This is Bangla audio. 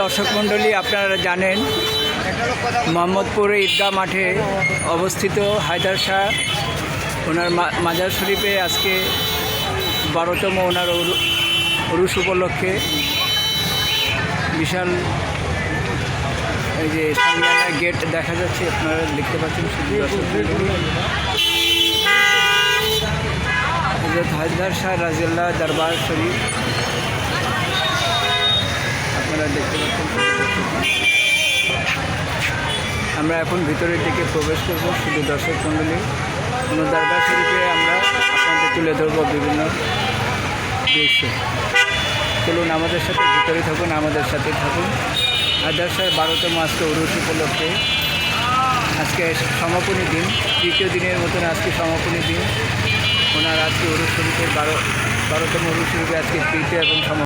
দর্শক মণ্ডলী আপনারা জানেন, মোহাম্মদপুর ঈদগাহ মাঠে অবস্থিত হায়দার শাহ, ওনার মাজার শরীফে আজকে বারোতম ওনার উরুস উপলক্ষে বিশাল এই যে গেট দেখা যাচ্ছে, আপনারা দেখতে পাচ্ছেন শুধু দর্শক হায়দার শাহ রাজিয়াল্লাহ দরবার শরীফ আপনারা দেখতে পাচ্ছেন আমরা এখন ভিতরের দিকে প্রবেশ করব, শুধু দর্শক মণ্ডলী। কোনো দরবার শরীফে আমরা আপনাদের তুলে ধরবো বিভিন্ন দৃশ্য? চলুন, আমাদের সাথে ভিতরে থাকুন, আমাদের সাথে থাকুন। শাহ বারোতম আজকে উরুষ উপলক্ষে। আজকে সমাপনী দিন তৃতীয় দিনের মতন আজকে সমাপনী দিন। ওনার আজকে উরুষ শরীফের বারো, বারোতম উরুষ শরীফে আজকে তৃতীয় এবং সমাপনী।